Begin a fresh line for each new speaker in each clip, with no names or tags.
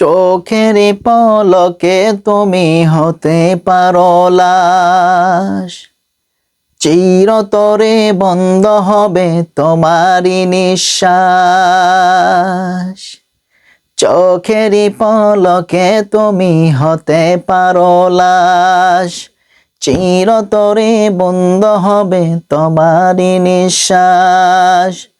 চোখের পলকে তুমি হতে পারো লাশ। চিরতরে বন্ধ হবে তোমারই নিঃশ্বাস। চোখের পলকে তুমি হতে পারো লাশ। চিরতরে বন্ধ হবে তোমারই নিঃশ্বাস।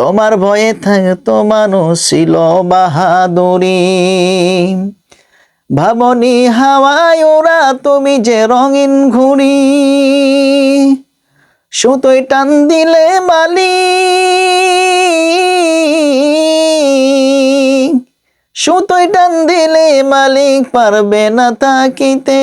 তোমার ভয়ে থাকতো মানুষ বাহাদুরি। ভাবনি হাওয়ায় ওরা তুমি যে রঙিন ঘুরি সুতোয় টান দিলে মালি সুতোয় টান দিলে মালিক পারবে না তাকিতে।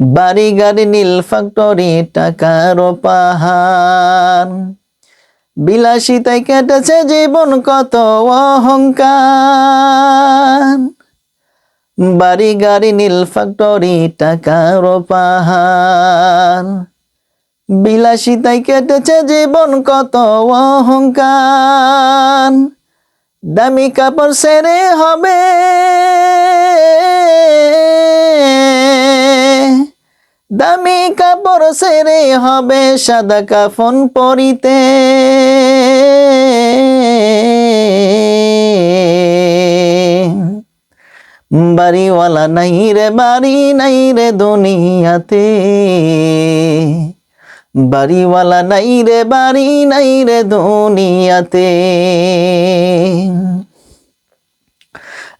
বাড়ি গাড়ি, নীল ফ্যাক্টরি টাকার পাহাড়। বিলাসিতায় কেটেছে জীবন কত অহংকার। বাড়ি গাড়ি, নীল ফ্যাক্টরি টাকার পাহাড়। বিলাসিতায় কেটেছে জীবন কত অহংকার। দামি কাপড় সেরে হবে দামি কাপড় সেরে হবে সাদা কাফন পরিতে। বাড়িওয়ালা নাই রে, বাড়ি নাই রে দুনিয়াতে। বাড়িওয়ালা নাই রে, বাড়ি নাই রে দুনিয়াতে।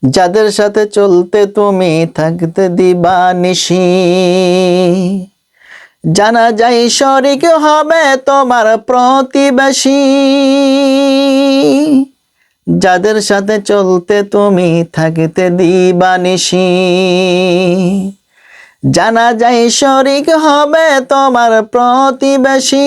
যাদের সাথে চলতে তুমি থাকতে দিবা নিশি। জানা যায় শরিক হবে তোমার প্রতিবেশী। যাদের সাথে চলতে তুমি থাকতে দিবা নিশি। জানা যায় শরিক হবে তোমার প্রতিবেশী।